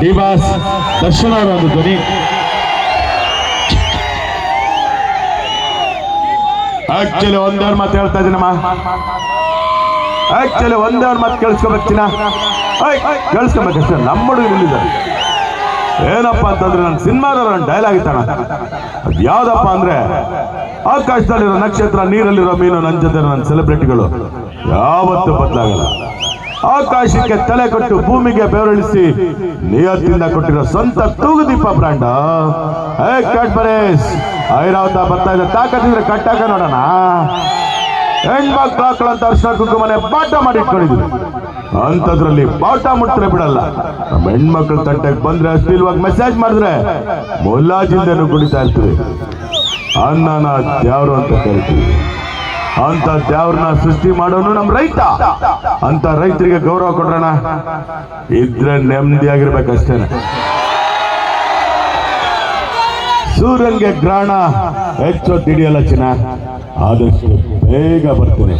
D boss Darshan ಒಂದು ಧ್ವನಿ. Actually ಒಂದೆರಡು ಮಾತು ಹೇಳ್ತಾ ಇದ್ದೀನಮ್ಮ ಆಕ್ಚುಲಿ ಒಂದೆರಡು ಮಾತು ಕೇಳಿಸ್ಕೊಬೇಕಿನ ಕೇಳಿಸ್ಕೊಬೇಕಷ್ಟೇ ನಮ್ಮ ಹುಡುಗರು ಇಲ್ಲಿದ್ದಾರೆ ಏನಪ್ಪ ಅಂತಂದ್ರೆ ನನ್ನ ಸಿನಿಮಾದವ್ರ ಡೈಲಾಗ್ ಇತ್ತಣ ಅದು ಯಾವ್ದಪ್ಪ ಅಂದ್ರೆ ಆಕಾಶದಲ್ಲಿರೋ ನಕ್ಷತ್ರ, ನೀರಲ್ಲಿರೋ ಮೀನು ನನ್ನ ಜೊತೆ ನನ್ನ ಸೆಲೆಬ್ರಿಟಿಗಳು ಯಾವತ್ತೂ ಬದಲಾಗಲ್ಲ. ಆಕಾಶಕ್ಕೆ ತಲೆ ಕೊಟ್ಟು ಭೂಮಿಗೆ ಬೆವರಿಳಿಸಿ ನಿಯತ್ತಿಂದ ಕೊಟ್ಟಿರೋ ಸ್ವಂತ ತೂಗುದೀಪ ಬ್ರಾಂಡ್. ಹೇ ಕ್ಯಾಡ್ಬರೀಸ್ ಐರಾವತ ಬರ್ತಾ ಇದೆ. ತಾಕತ್ತಿದ್ರೆ ಕಟ್ಟಾಕ ನೋಡೋಣ. ಹೆಣ್ಮಕ್ಳು ಹಾಕೊಳ್ಳಂತ ಅರ್ಶನ ಕುಂಕುಮನೆ ಪಾಠ ಇಟ್ಕೊಂಡಿದ್ರು ಅಂತದ್ರಲ್ಲಿ ಪಾಠ ಮುಟ್ಟರೆ ಬಿಡಲ್ಲ. ನಮ್ಮ ಹೆಣ್ಮಕ್ಳು ತಟ್ಟೆಗೆ ಬಂದ್ರೆ ಅಶ್ಲೀಲವಾಗಿ ಮೆಸೇಜ್ ಮಾಡಿದ್ರೆ ಮುಲ್ಲಾಜಿಂದನೂ ಕುಡಿತಾ ಇರ್ತೀವಿ. ಅನ್ನನ ಯಾರು ಅಂತ ಕರಿತೀವಿ ಅಂತ ದೇವ್ರನ್ನ ಸೃಷ್ಟಿ ಮಾಡೋನು ನಮ್ ರೈತ. ಅಂತ ರೈತರಿಗೆ ಗೌರವ ಕೊಡ್ರಣ ಇದ್ರೆ ನೆಮ್ಮದಿಯಾಗಿರ್ಬೇಕಷ್ಟೇನೆ ಸೂರ್ಯನ್ಗೆ ಗ್ರಹಣ ಹೆಚ್ಚು ತಿಳಿಯಲ್ಲ ಚಿನ್ನ, ಆದಷ್ಟು ಬೇಗ ಬರ್ತೀನಿ.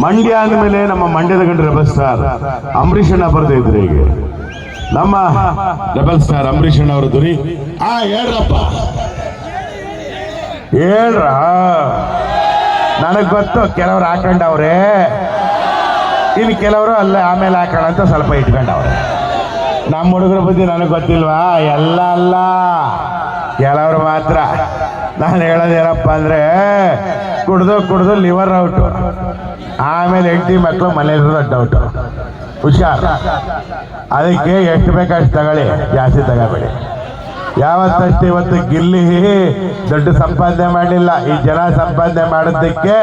ಮಂಡ್ಯ ಅಂದಮೇಲೆ ನಮ್ಮ ಮಂಡ್ಯದ ಗಂಡ್ರೆ ಬಸ್ ಸರ್ ಅಂಬರೀಷಣ್ಣ ಬರ್ತಾ ಇದ್ರು ಈಗ ನಮ್ಮ ಡಬಲ್ ಸ್ಟಾರ್ ಅಂಬರೀಷ್ ಅಣ್ಣ ಅವರ ಧ್ವನಿ. ಆ ಹೇಳ್ರಪ್ಪ. ಹೇಳ್ರ? ನನಗ್ ಗೊತ್ತು ಕೆಲವ್ರು ಹಾಕೊಂಡವ್ರೆ. ಇನ್ನು ಕೆಲವರು ಅಲ್ಲೇ ಆಮೇಲೆ ಹಾಕೋಣ ಅಂತ ಸ್ವಲ್ಪ ಇಟ್ಕೊಂಡವ್ರೆ. ನಮ್ಮ ಹುಡುಗರ ಬುದ್ಧಿ ನನಗೆ ಗೊತ್ತಿಲ್ವಾ? ಎಲ್ಲ ಅಲ್ಲ. ಕೆಲವರು ಮಾತ್ರ. ನಾನು ಹೇಳೋದೇನಪ್ಪ ಅಂದ್ರೆ ಕುಡ್ದು ಕುಡ್ದು ಲಿವರ್ ಔಟು. ಆಮೇಲೆ ಹೆಂಡತಿ ಮಕ್ಕಳು ಮನೇಲಿ ದೊಡ್ಡ ಔಟು. ಹುಷಾರ್. ಅದಕ್ಕೆ ಎಷ್ಟು ಬೇಕಷ್ಟು ತಗೊಳ್ಳಿ, ಜಾಸ್ತಿ ತಗೋಬೇಡಿ ಯಾವತ್ತಷ್ಟು ಇವತ್ತು ಗಿಲ್ಲಿ ದೊಡ್ಡ ಸಂಪಾದನೆ ಮಾಡಿಲ್ಲ ಈ ಜನ ಸಂಪಾದನೆ ಮಾಡೋದಕ್ಕೆ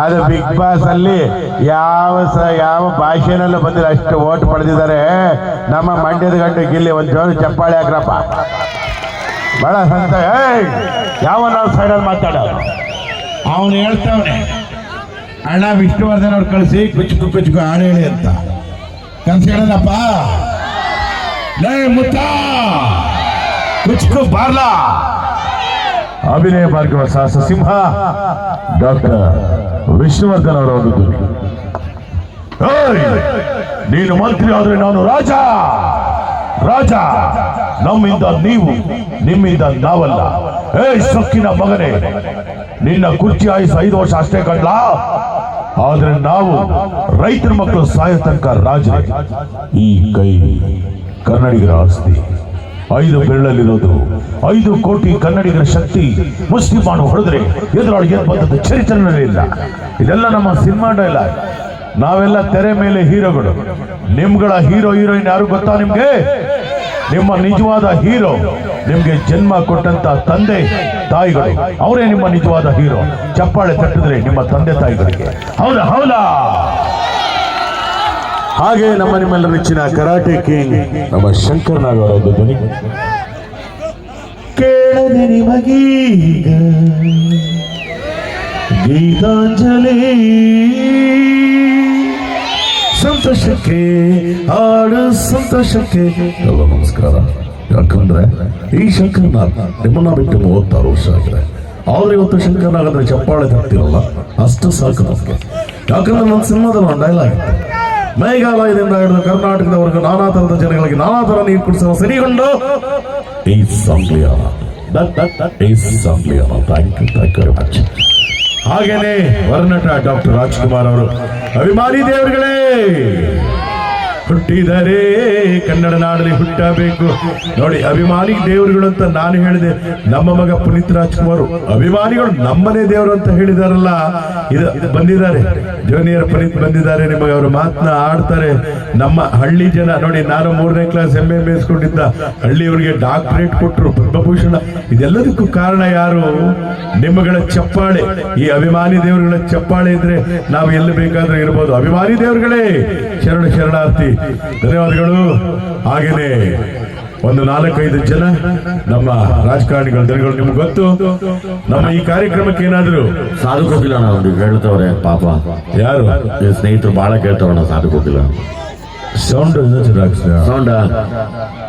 ಅದು ಬಿಗ್ ಬಾಸ್ ಅಲ್ಲಿ ಯಾವ ಸ, ಯಾವ ಭಾಷೆನಲ್ಲೂ ಬಂದಿಲ್ಲ, ಅಷ್ಟು ಓಟ್ ಪಡೆದಿದ್ದಾರೆ. ನಮ್ಮ ಮಂಡ್ಯದ ಗಂಟು ಗಿಲ್ಲಿ ಒಂದು ಜೋರು ಚಪ್ಪಾಳೆ ಹಾಕ್ರಪ್ಪ. ಬಹಳ ಸಂತ ಯಾವ ನಾವು ಸೈಡಲ್ಲಿ ಮಾತಾಡೋದು? ಅವನು ಹೇಳ್ತಾವನೆ, ಅಣ್ಣ ವಿಷ್ಣುವರ್ಧನ್ ಅವ್ರು ಕಳಿಸಿ ಕುಚ್ಚು ಕುಚ್ಚು ಹಾಡು ಹೇಳಿ ಅಂತ. ಕನ್ಸು ಹೇಳೋಣಪ್ಪ ಲೇ ಮುತ್ತ. ಕುಚ್ಕು ಬಾರ್ಲಾ. ಅಭಿನಯ ಭಾರ್ಗವ ಸಾಹಸ ಸಿಂಹ ಡಾಕ್ಟರ್ ವಿಷ್ಣುವರ್ಧನ್ ಅವರ ಒಂದು! ನೀನು ಮಂತ್ರಿ ಆದ್ರೆ ನಾನು ರಾಜ. ರಾಜ ನಮ್ಮಿಂದ ನೀವು ನಿಮ್ಮಿಂದ ನಾವಲ್ಲ. ಏ ಸೊಕ್ಕಿನ ಮಗನೇ ನಿನ್ನ ಕುರ್ಚಿ ಆಯುಸ್ ಐದು ವರ್ಷ ಅಷ್ಟೇ ಕಡ್ಲ ಆದ್ರೆ ನಾವು ರೈತರ ಮಕ್ಕಳು ಸಾಯೋ ತನಕ ರಾಜ ಈ ಕೈ ಕನ್ನಡಿಗರ ಆಸ್ತಿ. ಐದು ಬೆರಳಲ್ಲಿರೋದು ಐದು ಕೋಟಿ ಕನ್ನಡಿಗರ ಶಕ್ತಿ ಮುಸ್ಲಿಮಾನು ಹೊಡೆದ್ರೆ ಎದುರೊಳಗೆ ಬಂದದ್ದು? ಚರಿತ್ರೆನೇ ಇಲ್ಲ. ಇದೆಲ್ಲ ನಮ್ಮ ಸಿನಿಮಾ ಡೈಲಾಗ್. ನಾವೆಲ್ಲ ತೆರೆ ಮೇಲೆ ಹೀರೋಗಳು. ನಿಮ್ಗಳ ಹೀರೋ, ಹೀರೋಯಿನ್ ಯಾರು ಗೊತ್ತಾ ನಿಮ್ಗೆ? ನಿಮ್ಮ ನಿಜವಾದ ಹೀರೋ ನಿಮ್ಗೆ ಜನ್ಮ ಕೊಟ್ಟಂತ ತಂದೆ ತಾಯಿಗಳು ಅವರೇ ನಿಮ್ಮ ನಿಜವಾದ ಹೀರೋ. ಚಪ್ಪಾಳೆ ತಟ್ಟಿದ್ರೆ ನಿಮ್ಮ ತಂದೆ ತಾಯಿಗಳಿಗೆ. ಹೌದಾ ಹೌದಾ? ಹಾಗೆ ನಮ್ಮ ನಿಮ್ಮೆಲ್ಲರ ನೆಚ್ಚಿನ ಕರಾಟೆ ಕಿಂಗ್ ನಮ್ಮ ಶಂಕರ್ ನಾಗ್ ಧ್ವನಿ. ಕೇಳದೆ ನಿಮಗೀಗ ಗೀತಾಂಜಲಿ. ಸಂತೋಷಕ್ಕೆ ಹಾಡು ಸಂತೋಷಕ್ಕೆ. ಎಲ್ಲ ನಮಸ್ಕಾರ. ಯಾಕಂದ್ರೆ ಈ ಶಂಕರನಾಥ್ ನಿಮ್ಮನ್ನ ಬಿಟ್ಟು ಮೂವತ್ತಾರು ವರ್ಷ ಆಗಿದೆ. ಆದ್ರೆ ಇವತ್ತು ಶಂಕರ್ನಾಗ್ ಅಂದ್ರೆ ಚಪ್ಪಾಳೆ ತರ್ತಿರಲ್ಲ ಅಷ್ಟು ಸಾಕು ನಮಗೆ. ಯಾಕಂದ್ರೆ ನನ್ನ ಸಿನಿಮಾದಲ್ಲಿ ಒಂದು ಡೈಲಾಗ್ ಮೇಘಾಲಯದಿಂದ ಹಿಡಿದು ಕರ್ನಾಟಕದವರೆಗೂ ನಾನಾ ತರದ ಜನಗಳಿಗೆ ನಾನಾ ತರ ನೀರು ಕುಡಿಸುವ ಸರಿಗೊಂಡು. ಈ ಥ್ಯಾಂಕ್ ಯು ಯು ಮಚ್ ಹಾಗೇನೆ ವರ್ನಟ ಡಾಕ್ಟರ್ ರಾಜ್ಕುಮಾರ್ ಅವರು. ಅಭಿಮಾನಿ ದೇವರುಗಳೇ! ಹುಟ್ಟಿದರೆ ಕನ್ನಡ ನಾಡಲ್ಲಿ ಹುಟ್ಟಬೇಕು. ನೋಡಿ, ಅಭಿಮಾನಿ ದೇವರುಗಳು ಅಂತ ನಾನು ಹೇಳಿದೆ. ನಮ್ಮ ಮಗ ಪುನೀತ್ ರಾಜ್ಕುಮಾರ್, ಅಭಿಮಾನಿಗಳು ನಮ್ಮನೆ ದೇವರು ಅಂತ ಹೇಳಿದಾರಲ್ಲ, ಇದು ಬಂದಿದ್ದಾರೆ. ಜೂನಿಯರ್ ಪುನೀತ್ ಬಂದಿದ್ದಾರೆ, ನಿಮಗೆ ಅವರು ಮಾತನ್ನ ಆಡ್ತಾರೆ. ನಮ್ಮ ಹಳ್ಳಿ ಜನ, ನೋಡಿ, ನಾನು ಮೂರನೇ ಕ್ಲಾಸ್ ಎಂ ಎ ಬೇಸ್ಕೊಂಡಿದ್ದ ಹಳ್ಳಿಯವರಿಗೆ ಡಾಕ್ಟರೇಟ್ ಕೊಟ್ಟರು, ಪದ್ಮಭೂಷಣ. ಇದೆಲ್ಲದಕ್ಕೂ ಕಾರಣ ಯಾರು? ನಿಮ್ಮಗಳ ಚಪ್ಪಾಳೆ. ಈ ಅಭಿಮಾನಿ ದೇವರುಗಳ ಚಪ್ಪಾಳೆ ಇದ್ರೆ ನಾವು ಎಲ್ಲಿ ಬೇಕಾದ್ರೂ ಇರ್ಬೋದು. ಅಭಿಮಾನಿ ದೇವರುಗಳೇ, ಶರಣ ಶರಣಾರ್ಥಿ. ಧನ್ಯವಾದಗಳು. ಹಾಗೇನೆ ಒಂದು ನಾಲ್ಕೈದು ಜನ ನಮ್ಮ ರಾಜಕಾರಣಿಗಳ ದನಗಳು ನಿಮ್ಗೆ ಗೊತ್ತು. ನಮ್ಮ ಈ ಕಾರ್ಯಕ್ರಮಕ್ಕೆ ಏನಾದ್ರು ಸಾಧು ಕೋಕಿಲ ಅವ್ರಿಗೆ ಹೇಳ್ತವ್ರೆ ಪಾಪ. ಯಾರು? ಸ್ನೇಹಿತರು ಬಹಳ ಕೇಳ್ತವ್ರಣ್ಣ ಸಾಧು ಕೋಕಿಲ ಸೌಂಡ್ ಸೌಂಡ.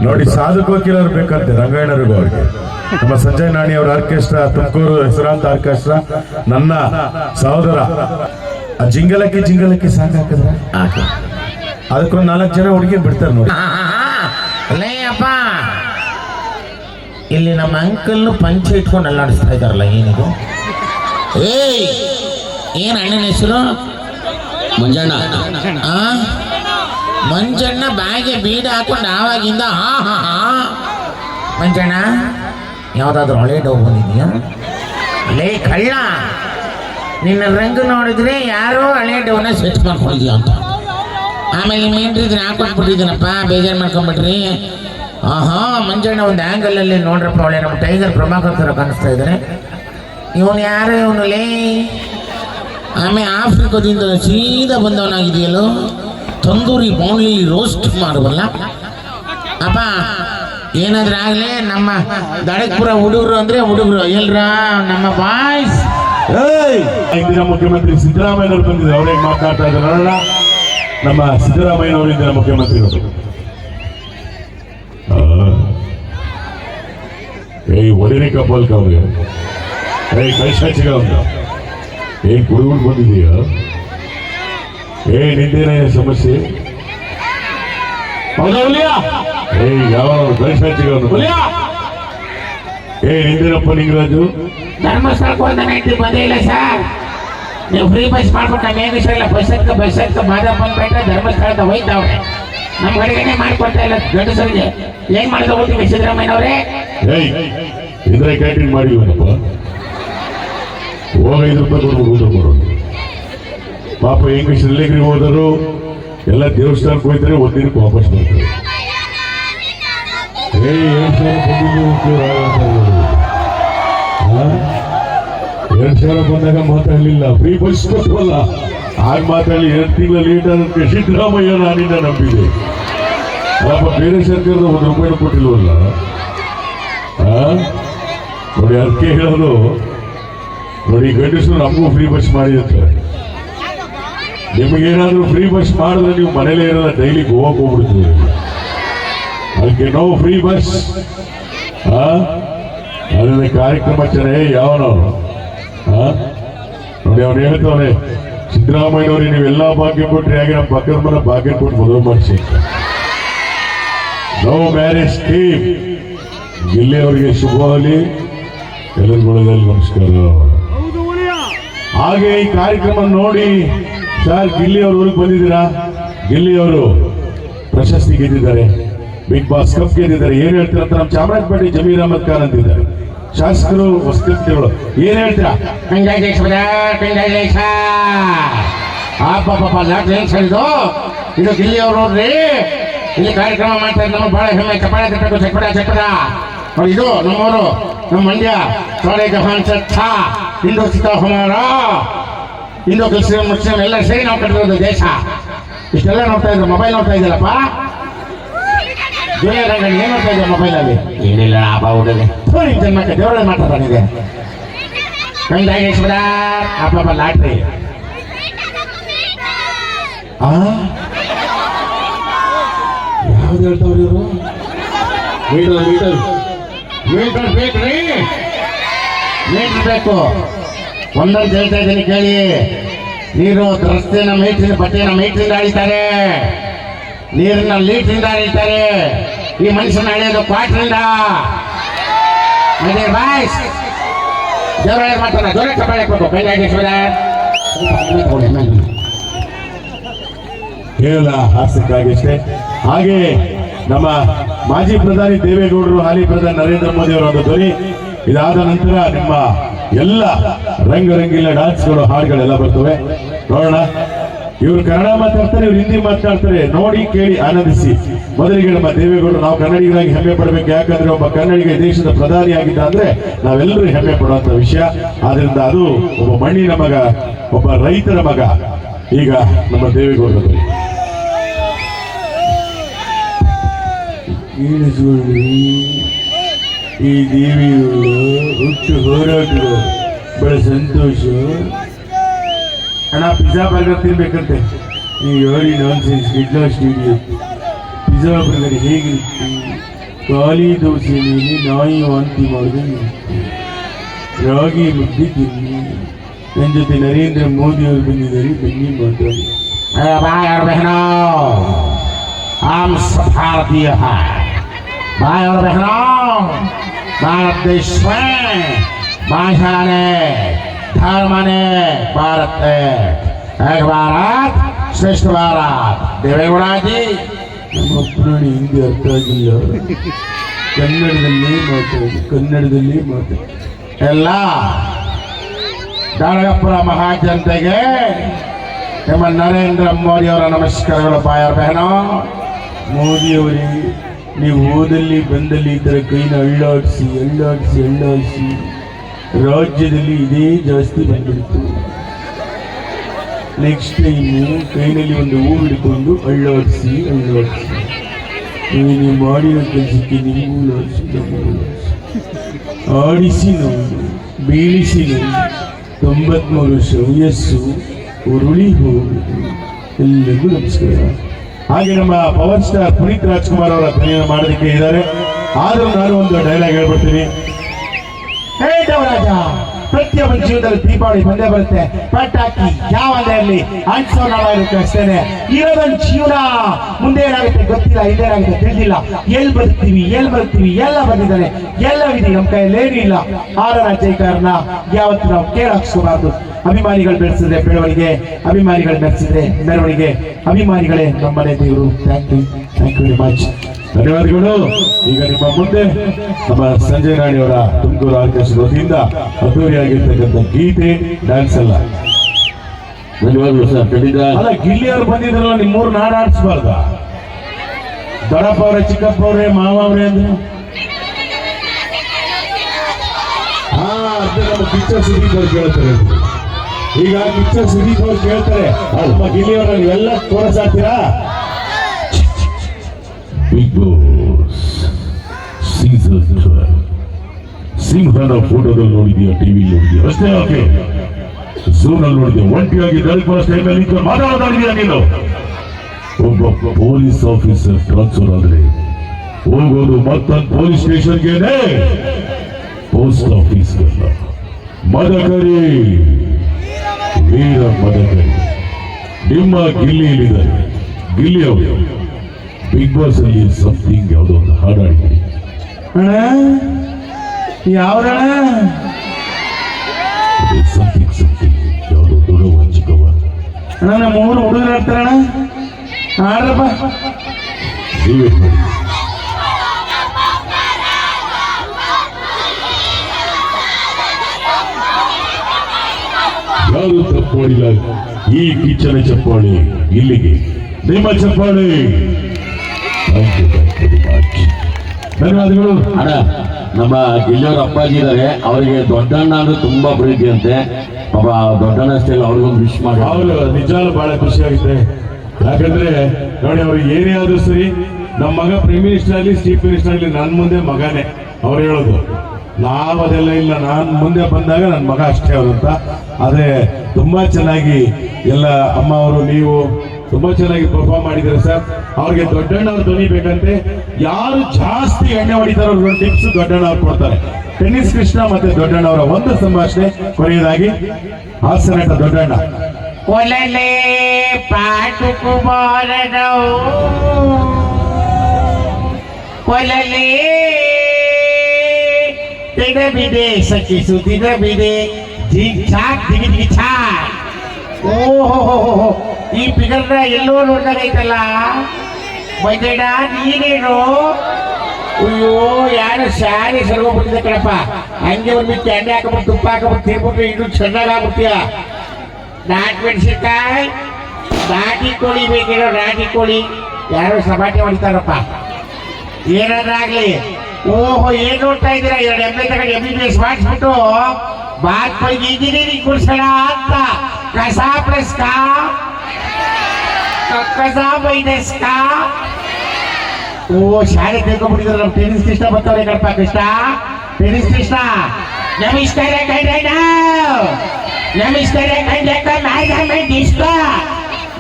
ನೋಡಿ ಸಾಧು ಅವ್ರು ಬೇಕಂತೆ ರಂಗಾಯಣರಿಗೂ ಅವ್ರಿಗೆ. ನಮ್ಮ ಸಂಜಯ್ ನಾಣಿ ಅವರ ಆರ್ಕೆಸ್ಟ್ರಾ ತುಮಕೂರು ಹೆಸರಾಂತ ಆರ್ಕೆಸ್ಟ್ರಾ ನನ್ನ ಸಹೋದರ. ಆ ಜಿಂಗಲಕ್ಕೆ ಜಿಂಗಲಕ್ಕೆ ಆಕೆ. ಅದಕ್ಕೊಂದು ನಾಲ್ಕು ಜನ ಹುಡುಗಿ ಬಿಡ್ತಾರೆ ನೋಡಿ. ಲೇ ಅಪ್ಪ. ಇಲ್ಲಿ ನಮ್ಮ ಅಂಕಲ್ ಪಂಚೆ ಇಟ್ಕೊಂಡು ಅಲ್ಲಾಡಿಸ್ತಾ ಇದ್ದಾರಲ್ಲ ಏನಿದು? ಏಯ್ ಏನ್ ಅಣ್ಣನ ಹೆಸರು? ಮಂಜಣ್ಣ. ಆ? ಮಂಜಣ್ಣ ಬಾಯಿಗೆ ಬೀಡ ಹಾಕೊಂಡು ಆವಾಗಿಂದ ಹಾ ಹಾ ಹಾ. ಮಂಜಣ್ಣ ಯಾವ್ದಾದ್ರು ಹಳೆ ಡೋ ಬಂದಿದ್ಯಾ? ಲೇ ಕಳ್ಳ ನಿನ್ನ ರಂಗ ನೋಡಿದ್ರೆ ಯಾರೋ ಹಳೆ ಡೋನ ಸೆಟ್ ಮಾಡ್ಕೊಂಡಿದ್ಯಾ ಅಂತ. ಆಮೇಲೆ ಮೇನ್ರಿದ್ರೆ ಹಾಕೊಟ್ಬಿಟ್ಟಿದ್ದೀನಪ್ಪ ಬೇಜಾರು ಮಾಡ್ಕೊಂಬಿಟ್ರಿ. ಆಹಾ, ಮಂಜಣ್ಣ ಒಂದು ಆ್ಯಂಗಲಲ್ಲಿ ನೋಡ್ರಪ್ಪ ಒಳ್ಳೆ ನಮ್ಮ ಟೈಗರ್ ಪ್ರಭಾಕರ್ ಥರ ಕಾಣಿಸ್ತಾ ಇದ್ದಾರೆ ಇವನು ಯಾರು ಇವನು ಲೇ? ಆಮೇಲೆ ಆಫ್ರಿಕಾದಿಂದ ಸೀದಾ ಬಂದವನಾಗಿದೆಯಲ್ಲೋ? ತಂದೂರಿ ಬೌನ್ಲಿ ರೋಸ್ಟ್ ಮಾಡುವಲ್ಲ? ಅಪ್ಪ, ಏನಾದ್ರೂ ಆಗಲಿ ನಮ್ಮ ದಡಕ್ಪುರ ಹುಡುಗರು ಅಂದರೆ ಹುಡುಗರು. ಎಲ್ರ, ನಮ್ಮ ಬಾಯ್ಸ್ ಮುಖ್ಯಮಂತ್ರಿ ಸಿದ್ದರಾಮಯ್ಯನವರು ಬಂದಿದ್ದಾರೆ ಮಾತಾಡ್ತಾ ಇದ್ದಾರೆ ನಮ್ಮ ಸಿದ್ದರಾಮಯ್ಯನವರು ಇಂದಿನ ಮುಖ್ಯಮಂತ್ರಿಗಳು. ಆ. ಏಯ್ ಒಡಿರಿ ಕಪ್ಪಲ್ಕ ಅವ್ರಿಗೆ ಏಯ್ ಕೈಸಾಚಿಗ ಅವ್ರಿಗೆ ಏಯ್ ಕುಡಿಗಳು ಬಂದಿದೀಯ ಏಯ್ ನಿಂದೇನ ಸಮಸ್ಯೆ? ಹೌದಾ ಹುಲಿಯಾ? ಏಯ್ ಯಾವ ಕೈಸಾಚಿಗ ಏಯ್ ನಿಂದೇನಪ್ಪ ನಿಂಗರಾಜು? ಧರ್ಮಸ್ಥಳಕ್ಕೆ ಒಂದು ನೈಂಟಿ ಬಂದೇ ಇಲ್ಲ ಸರ್ ನೀವು ಫ್ರೀ ಬಸ್ ಮಾಡ್ಬಿಟ್ಟ ಏನು ಬಸ್ ಇಲ್ಲ ಬಸ್ ಹತ್ಕ ಮಾದಪ್ಪನ ಬೇಟ ಧರ್ಮಸ್ಥಳದ ಹೋಯ್ತಾವ್ರೆ ನಮ್ಮ ಕಡೆಗೇನೆ ಮಾಡ್ಕೊಡ್ತಾ ಇಲ್ಲ ಗಂಡಸರಿಗೆ. ಏನ್ ಮಾಡಿದ ಹೋಗ್ತೀವಿ ಸಿದ್ದರಾಮಯ್ಯನವರೇ? ಇದ್ರೆ ಕ್ಯಾಂಟೀನ್ ಮಾಡಿ ಐದು ಊಟ ಬರೋದು ಪಾಪ ಇಂಗ್ಲಿಷ್ ಶಿಲ್ಲೆಗ್ರಿಗೆ ಹೋದರು ಎಲ್ಲ ದೇವಸ್ಥಾನಕ್ಕೆ ಹೋಯ್ತಾರೆ ಒಂದಿನಕ್ಕೆ ವಾಪಸ್ ಬರ್ತಾರೆ. ಬಂದಿದ್ದು? ಸಾವಿರ ಬಂದಾಗ ಮಾತಾಡಲಿಲ್ಲ. ಫ್ರೀ ಬಸ್ ಕೊಟ್ಟವಲ್ಲ ಆಗ ಮಾತಾಡಿ ಎರಡು ತಿಂಗಳ ಲೇಟ್ ಆದಕ್ಕೆ ಸಿದ್ದರಾಮಯ್ಯ ನಾನಿಂದ ನಂಬಿದೆ. ಪಾಪ ಬೇರೆ ಸರ್ಕಾರದ ಒಂದು ರೂಪಾಯಿ ಕೊಟ್ಟಿಲ್ವಲ್ಲ? ನೋಡಿ, ಅದಕ್ಕೆ ಹೇಳೋದು. ನೋಡಿ ಗಂಡಸರು ನಮಗೂ ಫ್ರೀ ಬಸ್ ಮಾಡಿದಂತೆ ನಿಮಗೇನಾದ್ರೂ ಫ್ರೀ ಬಸ್ ಮಾಡಿದ್ರೆ ನೀವು ಮನೇಲೇ ಇರೋದ ಡೈಲಿ ಗೋವಾಕ್ಕೆ ಹೋಗ್ಬಿಡ್ತೀವಿ. ಅದಕ್ಕೆ ನೋ ಫ್ರೀ ಬಸ್. ಅದನ್ನ ಕಾರ್ಯಕ್ರಮ ಚೆನ್ನಾಗಿ ಯಾವನವನು ನೋಡಿ, ಅವನು ಹೇಳ್ತವನೆ ನೀವು ನೀವೆಲ್ಲ ಭಾಗ್ಯ ಕೊಟ್ರಿ ಹಾಗೆ ನಮ್ಮ ಪಕ್ಕದ ಭಾಗ್ಯ ಕೊಟ್ಟು ಮದುವೆ ಮಾಡಿಸಿ ನೋ ಮ್ಯಾರೇಜ್ ಸ್ಕೀಮ್ ಗಿಲ್ಲಿ ಅವರಿಗೆ ಶುಭವಾಗಲಿ ಎಲ್ಲರಿಗೂ ನಮಸ್ಕಾರ. ಹಾಗೆ ಈ ಕಾರ್ಯಕ್ರಮ ನೋಡಿ, ಸರ್ ಗಿಲ್ಲಿ ಅವರು ಊರಿಗೆ ಬಂದಿದ್ದೀರಾ? ಗಿಲ್ಲಿ ಅವರು ಪ್ರಶಸ್ತಿ ಗೆದ್ದಿದ್ದಾರೆ. ಬಿಗ್ ಬಾಸ್ ಕಪ್ ಗೆದ್ದಿದ್ದಾರೆ. ಏನು ಹೇಳ್ತೀರಾ ನಮ್ಮ ಚಾಮರಾಜಪೇಟೆ ಜಮೀರ್ ಅಹಮದ್ ಖಾನ್ ಅಂತಿದ್ದಾರೆ. ಶಾಸಕರು ವಸ್ತುಗಳು ಏನ್ ಹೇಳ್ತೀರಾ? ಕಂಗ್ರಾಚುಲೇಷನ್ ಆ, ಪಾಪ ಇದು. ಗಿಲ್ಲಿ ಅವ್ರು ನೋಡ್ರಿ. ಇಲ್ಲಿ ಕಾರ್ಯಕ್ರಮ ಮಾಡ್ತಾರೆ ನಮಗೆ ಬಹಳ ಹೆಮ್ಮೆ. ಕಪಾಳ ಕಟ್ಟಬೇಕು ಚಪ್ಪಡ ನೋಡಿ ಇದು ನಮ್ಮವರು, ನಮ್ಮ ಮಂಡ್ಯ ಸಾಡೆ ಜಹಾನ್ ಸತ್ತ ಇಂದು ಹಮಾರ. ಇಂದು ಕ್ರಿಶ್ಚಿಯನ್ ಮುಸ್ಲಿಂ ಎಲ್ಲ ಸೇರಿ ನಾವು ಕಟ್ಟಿರೋದು ದೇಶ. ಇಷ್ಟೆಲ್ಲ ನೋಡ್ತಾ ಇದ್ರು ಮೊಬೈಲ್ ನೋಡ್ತಾ ಇದ್ದೀರಪ್ಪ ರಂಗಣ್ಣ ಏನ್ ಇದ್ದಾರೆ ಮೊಬೈಲಲ್ಲಿ ಜನ್ಮಕ್ಕೆ ಲಾಟ್ರಿ. ಬೇಕು. ಒಂದೊಂದು ಹೇಳ್ತಾ ಇದ್ದೀನಿ ಕೇಳಿ. ನೀರು ರಸ್ತೆನ ಮೀಟ್ರಿಂದ ಬಟ್ಟೆನ ಮೀಟ್ರಿಂದ ಅಳಿತಾರೆ ನೀರನ್ನ ಲೀಟ್ರಿಂದ ಅಳಿತಾರೆ ಈ ಮನುಷ್ಯನ ಅಳೆಯೋದು ಕ್ವಾಟ್ರಿಂದ ಅದೇ ಬಾಯ್ಸ್ ಜೋರ ಮಾತಾಡ ದೊರೆ ಚಪ್ಪಾಳೆ ಕೊಟ್ಟು ಕೈಲಾಗೇಶ್ವರ ಕೇವಲ ಹಾಸ್ಯಕ್ಕಾಗಿಷ್ಟೇ. ಹಾಗೆ ನಮ್ಮ ಮಾಜಿ ಪ್ರಧಾನಿ ದೇವೇಗೌಡರು, ಹಾಲಿ ಪ್ರಧಾನಿ ನರೇಂದ್ರ ಮೋದಿ ಅವರ ಒಂದು ಧ್ವನಿ ಇದಾದ ನಂತರ ನಿಮ್ಮ ಎಲ್ಲ ರಂಗ ರಂಗಿಲ್ಲ ಡಾನ್ಸ್ಗಳು ಹಾಡುಗಳೆಲ್ಲ ಬರ್ತವೆ. ನೋಡೋಣ. ಇವರು ಕನ್ನಡ ಮಾತಾಡ್ತಾರೆ, ಇವ್ರು ಹಿಂದಿ ಮಾತಾಡ್ತಾರೆ, ನೋಡಿ ಕೇಳಿ ಆನಂದಿಸಿ. ಮೊದಲಿಗೆ ನಮ್ಮ ದೇವೇಗೌಡರು, ನಾವು ಕನ್ನಡಿಗರಾಗಿ ಹೆಮ್ಮೆ ಪಡಬೇಕು. ಯಾಕಂದ್ರೆ ಒಬ್ಬ ಕನ್ನಡಿಗ ದೇಶದ ಪ್ರಧಾನಿ ಆಗಿದ್ದ ಅಂದ್ರೆ ನಾವೆಲ್ಲರೂ ಹೆಮ್ಮೆ ಪಡುವಂತ ವಿಷಯ. ಆದ್ರಿಂದ ಅದು ಒಬ್ಬ ಮಣ್ಣಿನ ಮಗ, ಒಬ್ಬ ರೈತರ ಮಗ, ಈಗ ನಮ್ಮ ದೇವೇಗೌಡರು. ಈ ದೇವಿಗಳು ಹುಟ್ಟು ಹೋರಾಟಗಳು ಬಹಳ ಸಂತೋಷ. ಅಣ್ಣ ಪಿಜ್ಜಾ ಬರ್ಗರ್ ತಿನ್ಬೇಕಂತೆ ಈ ಹೇಳಿ ನಾನ್ ಸೆನ್ಸ್ ಗಿಡ್ಲಾ ಸ್ಟುಡಿಯೋ ಪಿಜ್ಜಾ ಬರ್ಗರ್ ಹೇಗಿರುತ್ತೆ ಖಾಲಿ ದೋಸೆ ಮೇಲೆ ನಾಯಿ ವಾಂತಿ ಮಾಡಿದ್ರೆ ರಾಗಿ ಮುದ್ದೆ ತಿನ್ನಿ ನನ್ನ ಜೊತೆ ನರೇಂದ್ರ ಮೋದಿ ಅವರು ಬಂದಿದ್ದಾರೆ ಬನ್ನಿ ಮಾತಾಡಿ अरे भाई और बहनों हम सब भारतीय हैं भाई और बहनों भारत देश में भाषा ने धर्म ने भारत है एक भारत श्रेष्ठ भारत देवेगौड़ा जी ನಮ್ಮ ಪುರಾಣ ಹಿಂದಿ ಅರ್ಥ ಆಗಿಲ್ಲ ಕನ್ನಡದಲ್ಲಿ ಮಾತಾಡಿ ಕನ್ನಡದಲ್ಲಿ ಮಾತಾಡಿ ಎಲ್ಲ ದಾಳಗಪ್ಪುರ ಮಹಾಜನತೆಗೆ ನಿಮ್ಮ ನರೇಂದ್ರ ಮೋದಿ ಅವರ ನಮಸ್ಕಾರಗಳು ಬಾಯರ್ ಬಹನೋ ಮೋದಿಯವರೇ ನೀವು ಓದಲ್ಲಿ ಬಂದಲ್ಲಿ ಈ ಥರ ಕೈನ ಅಳ್ಳಾಡಿಸಿ ಅಳ್ಳಾಡಿಸಿ ಅಳ್ಳಾಡಿಸಿ ರಾಜ್ಯದಲ್ಲಿ ಇದೇ ಜಾಸ್ತಿ ಬಂದಿತ್ತು ನೆಕ್ಸ್ಟ್ ಟೈಮು ಕೈನಲ್ಲಿ ಒಂದು ಹೂ ಹಿಡ್ಕೊಂಡು ಅಳ್ಳಾಡಿಸಿ ಅಳ್ಳಾಡಿಸಿ. ನೀವು ನೀವು ಮಾಡಿರೋ ಕೆಲಸಕ್ಕೆ ಲಾಡ್ಸಿ. ಆಡಿಸಿ ನೋವು ಬೀಳಿಸಿ ನೋವು ತೊಂಬತ್ಮೂರು ವರ್ಷ ಉರುಳಿ ಹೋಗುದು ಎಲ್ಲರಿಗೂ ನಮಸ್ಕಾರ. ಹಾಗೆ ನಮ್ಮ ಪವರ್ ಸ್ಟಾರ್ ಪುನೀತ್ ರಾಜ್ಕುಮಾರ್ ಅವರ ಅಭಿನಯ ಮಾಡೋದಕ್ಕೆ ಇದ್ದಾರೆ. ಆದರೂ ನಾನು ಒಂದು ಡೈಲಾಗ್ ಹೇಳ್ಬಿಡ್ತೀನಿ. ಹೇ ಪ್ರತಿಯೊಬ್ಬರ ಜೀವನದಲ್ಲಿ ದೀಪಾವಳಿ ಬಂದೇ ಬರುತ್ತೆ. ಪಟಾಕಿ ಯಾವ ಇರಲಿ ಅಂಟಿಸೋ ನಾವ ಇರುತ್ತೆ ಅಷ್ಟೇನೆ. ಇರೋದೊಂದು ಜೀವನ. ಮುಂದೆ ಏನಾಗುತ್ತೆ ಗೊತ್ತಿಲ್ಲ ಇದೇನಾಗುತ್ತೆ ತಿಳಿದಿಲ್ಲ. ಎಲ್ಲಿ ಬರ್ತೀವಿ ಎಲ್ಲಿ ಬರ್ತೀವಿ ಎಲ್ಲ ಬಂದಿದ್ದಾನೆ ಎಲ್ಲವಿದೆ ನಮ್ಮ ಕೈಯಲ್ಲಿ ಏನೂ ಇಲ್ಲ. ಆರನ ಜೈಕಾರನ ಯಾವತ್ತು ನಾವು ಕೇಳಾಕ್ಸ್ಕೋಬಾರ್ದು ಅಭಿಮಾನಿಗಳು ಬೆಳೆಸಿದ್ರೆ ಬೆಳವಣಿಗೆ, ಅಭಿಮಾನಿಗಳು ಬೆಳೆಸಿದ್ರೆ ಮೆರವಣಿಗೆ. ಅಭಿಮಾನಿಗಳೇ ನಮ್ಮನೆ ದೇವರು. Thank you thank you very much ಧನ್ಯವಾದಗಳು. ಈಗ ನಿಮ್ಮ ಮುಂದೆ ನಮ್ಮ ಸಂಜಯ್ ರಾಣಿ ಅವರ ತುಮಕೂರು ಆರ್ಕೆಸ್ಟ್ರಾ ವತಿಯಿಂದ ಅದ್ದೂರಿಯಾಗಿರ್ತಕ್ಕಂಥ ಗೀತೆ ಡ್ಯಾನ್ಸ್ ಎಲ್ಲ. ಧನ್ಯವಾದಗಳು ಸರ್ ಖಂಡಿತ. ಅಲ್ಲ ಗಿಲ್ಲಿ ಅವ್ರು ಬಂದಿದ್ರಲ್ಲ ನಿಮ್ಮೂರು ನಾಡ ಆಡಿಸ್ಬಾರ್ದ? ದೊಡ್ಡಪ್ಪ ಅವ್ರೆ ಚಿಕ್ಕಪ್ಪ ಅವ್ರೆ ಮಾವ ಅವ್ರೆ ಅಂದ್ರೆ? ಹಾ ಅದೇ ನಮ್ಮ ಪಿಕ್ಚರ್ ಸುದೀಪ್ ಅವ್ರು ಕೇಳ್ತಾರೆ ಈಗ ಪಿಕ್ಚರ್ ಸುದೀಪ್ ಅವ್ರು ಕೇಳ್ತಾರೆ ನಮ್ಮ ಗಿಲ್ಲಿ ಅವ್ರ ನೀವೆಲ್ಲ ತೋರಿಸಾಕ್ತೀರಾ ಬಿಗ್ ಸೀಸನ್ ಸಿಂಹನ ಫೋಟೋದಲ್ಲಿ ನೋಡಿದ್ಯಾ ಟಿವಿ ನೋಡಿದ್ಯಾ ಅಷ್ಟೇ ಓಕೆ ಝೂಮ್ ಅಲ್ಲಿ ನೋಡಿದ್ಯಾ? ಒಂಟಿಯಾಗಿ ಡಲ್ ಬಸ್ ಟೈಮಲ್ಲಿ ನಿಂತು ಮಾತಾಡೋದಾಗಿದೆಯಾ ನೀನು ಒಬ್ಬ ಪೊಲೀಸ್ ಆಫೀಸರ್ ಟ್ರಾನ್ಸ್ಫರ್ ಆದ್ರೆ ಹೋಗೋದು ಮತ್ತೊಂದು ಪೊಲೀಸ್ ಸ್ಟೇಷನ್ಗೆ ಪೋಸ್ಟ್ ಆಫೀಸ್ ಮದಕರಿ. ವೀರ ಮದಕರಿ. ನಿಮ್ಮ ಗಿಲ್ಲಿ ಇಲ್ಲಿದ್ದಾರೆ ಗಿಲ್ಲಿ ಅವರು. ಬಿಗ್ ಬಾಸ್ ಅಲ್ಲಿ ಸಮಥಿಂಗ್ ಯಾವುದೋ ಒಂದು ಹಾಡಾಡಿದ್ರಿ ಅಣ್ಣ? ಯಾವ್ದಣ್ಣ ಸಮಥಿಂಗ್ ಸಮಥಿಂಗ್ ಯಾವುದೋ ದೊಡ್ಡವ ಚಿಕ್ಕವ ಅಣ್ಣ ನಮ್ಮ ಮೂರು ಹುಡುಗರು ಆಡ್ತಾರಣ್ಣ ಆಡ್ರಪ್ಪ. ನೀವೇ ಮಾಡಿ ಯಾರು ತಪ್ಪಾಡಿಲ್ಲ ಈ ಕಿಚ್ಚನ ಚಪ್ಪಾಳೆ ಇಲ್ಲಿಗೆ. ನಿಮ್ಮ ಚಪ್ಪಾಳೆ. ಧನ್ಯವಾದಗಳು. ಅಣ್ಣ ನಮ್ಮ ಗಿಲ್ಲಿಯವ್ರ ಅಪ್ಪಾಜಿ ಇದ್ದಾರೆ ಅವರಿಗೆ ದೊಡ್ಡಣ್ಣ ಅಂದ್ರೆ ತುಂಬಾ ಪ್ರೀತಿ ಅಂತೆ. ಪಾಪ ದೊಡ್ಡಣ್ಣ ಸ್ಟೈಲ್ ಅವ್ರಿಗೊಂದು ವಿಶ್ ಮಾಡಿ. ಅವರು ನಿಜವಾಗ್ಲೂ ಬಹಳ ಖುಷಿ ಆಗುತ್ತೆ ಯಾಕಂದ್ರೆ ನೋಡಿ ಅವ್ರಿಗೆ ಏನೇ ಆದ್ರೂ ಸರಿ ನಮ್ಮ ಮಗ ಪ್ರೈಮ್ ಮಿನಿಸ್ಟರ್ ಆಗಲಿ ಚೀಫ್ ಮಿನಿಸ್ಟರ್ ಆಗಲಿ ನನ್ನ ಮುಂದೆ ಮಗನೇ. ಅವ್ರು ಹೇಳೋದು ನಾವು ಅದೆಲ್ಲ ಇಲ್ಲ. ನಾನು ಮುಂದೆ ಬಂದಾಗ ನನ್ನ ಮಗ ಅಷ್ಟೇ ಅವರು ಅಂತ ಆದ್ರೆ ತುಂಬಾ ಚೆನ್ನಾಗಿ ಎಲ್ಲ ಅಮ್ಮ ಅವರು ನೀವು ತುಂಬಾ ಚೆನ್ನಾಗಿ ಪರ್ಫಾರ್ಮ್ ಮಾಡಿದ್ದಾರೆ ಸರ್ ಅವ್ರಿಗೆ ದೊಡ್ಡಣ್ಣ ಅವ್ರು ಧ್ವನಿ ಬೇಕಂತೆ ಯಾರು ಜಾಸ್ತಿ ಎಣ್ಣೆ ಹೊಡಿತಾರೋ ಟಿಪ್ಸ್ ದೊಡ್ಡಣ್ಣ ಅವ್ರು ಕೊಡ್ತಾರೆ. ಟೆನ್ನಿಸ್ ಕೃಷ್ಣ ಮತ್ತೆ ದೊಡ್ಡಣ್ಣ ಅವರ ಒಂದು ಸಂಭಾಷಣೆ. ಕೊನೆಯದಾಗಿ ಹಾಸ್ಯ ನಟ ದೊಡ್ಡಣ್ಣ. ಕೊಲಲೆ ಪಾಟು ಕುಮಾರನವು ಕೊಲಲೆ ತಿಡಬಿದೆ ಸಖಿಸು ತಿಡಬಿದೆ ಜಿಗ್ ಚಾಕ್ ದಿಗಿ ಹೋ ಹೋ ಓಹೋ ಈ ಫಿಗರ್ನ ಎಲ್ಲೋ ನೋಡ್ದಾಗೈತಲ್ಲ? ಬೈದೇಡ, ನೀನೇನು? ಅಯ್ಯೋ, ಯಾರು ಶಾರಿ ಸರ್ವಬಿಟ್ಟಿದೆ ಕಣಪ್ಪ. ಹಂಗೆ ಒಂದು ಎಣ್ಣೆ ಹಾಕಬಿಟ್ಟು ತುಪ್ಪ ಹಾಕಬಿಟ್ಟು ತಿನ್ಬಿಟ್ಟು ಇನ್ನು ಚೆನ್ನಾಗಿ ಆಗ್ಬಿಡ್ತೀಯ? ನಾಟಿ ಮೆಣಸಿನ್ಕಾಯಿ, ನಾಟಿ ಕೋಳಿ ಬೇಕಿರೋ ನಾಟಿ ಕೋಳಿ. ಯಾರೋ ಸಪಾಟಿ ಹೊಡಿತಾರಪ್ಪ. ಏನಾದ್ರಾಗ್ಲಿ? ಓಹೋ, ಏನ್ ನೋಡ್ತಾ ಇದ್ದೀರಾ? ಎರಡು ಎಮ್ಮೆ ತಗೊಂಡು ಎಂ ಬಿ ಬಿ ಎಸ್ ಮಾಡಿಸ್ಬಿಟ್ಟು ಬಾತ್ ಇಂಜಿನಿಯರಿಂಗ್ ಕೊಡ್ಸೋಣ ಅಂತ. ಕಸ ಪ್ಲಸ್ ಓ, ಶಾಲೆ ತಿಳ್ಕೊಂಡ್ಬಿಟ್ಟಿದ್ರು ನಮ್ಮ ಟೆನಿಸ್ ಕೃಷ್ಣ ಬರ್ತಾವ್ರೆ ಕಡಪ ಕೃಷ್ಣ. ಟೆನಿಸ್ ಕೃಷ್ಣ ನಮಸ್ಕಾರ ಕಣ್ಣ ನಮಸ್ಕಾರ ಕಂಡಕ್ಕ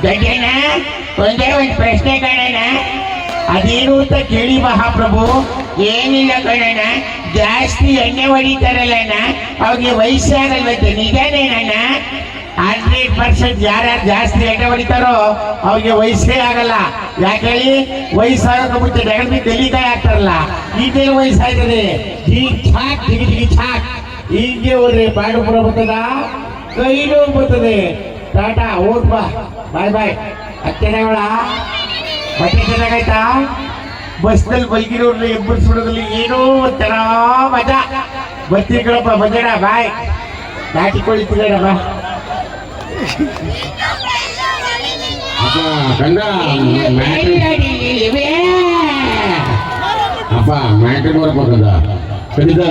ಗಡ್ಡಣ್ಣ ಒಂದೇ ಒಂದು ಪ್ರಶ್ನೆ ಕಣ್ಣ ಅದೇನು ಅಂತ ಕೇಳಿ ಮಹಾಪ್ರಭು. ಏನಿಲ್ಲ ಕಣ ಜಾಸ್ತಿ ಎಣ್ಣೆ ಹೊಡಿತಾರಲ್ಲಣ್ಣ ಅವ್ರಿಗೆ ವಯಸ್ಸೇ ಆಗಲ್ವಂತೆ ನಿಜನೇನಣ್ಣ? ಹಂಡ್ರೆಡ್ ಪರ್ಸೆಂಟ್ ಯಾರ್ಯಾರು ಜಾಸ್ತಿ ಎಣ್ಣೆ ಹೊಡಿತಾರೋ ಅವ್ರಿಗೆ ವಯಸ್ಸೇ ಆಗಲ್ಲ. ಯಾಕೇಳಿ ಹೇಳಿ? ವಯಸ್ಸಾಗಕ್ಕೆ ಮುಂಚೆ ನೆಗಡಿ ತೆಲಿಕಾಯಿ ಆಗ್ತಾರಲ್ಲ. ಈಗೇ ವಯಸ್ಸಾಯ್ತದೆ. ಹೀಗೆ ಹೋದ್ರೆ ಬಾಡುಪುರ ಬರ್ತದ? ಕೈಲೂ ಬರ್ತದೆ. ಟಾಟಾ ಓಟ್ ಬಾ. ಬಾಯ್ ಬಾಯ್. ಅತ್ತೆನಗಳ ಬಟ್ಟೆ ಚೆನ್ನಾಗಾಯ್ತಾ? ಬಸ್ನಲ್ಲಿ ಬಲ್ಗಿರೋರ್ನ ಎಬ್ಬರಿಸ್ಬಿಡೋದ್ರಲ್ಲಿ ಏನೋ ಒಂಥರ ಮಜಾ. ಬರ್ತೀವಿ ಕಣಪ್ಪ ಬಂದೇಣ ಬಾಯ್. ದಾಟಿಕೊಳ್ಳಿದ್ದೀರ ಬಾ ಅಪ್ಪ ಕಂಡ ಮ್ಯಾಟ್ರಿ ಅಪ್ಪ ಮ್ಯಾಟ್ರಿ ಬರ್ಬೇಕಂದ ಖಂಡಿತ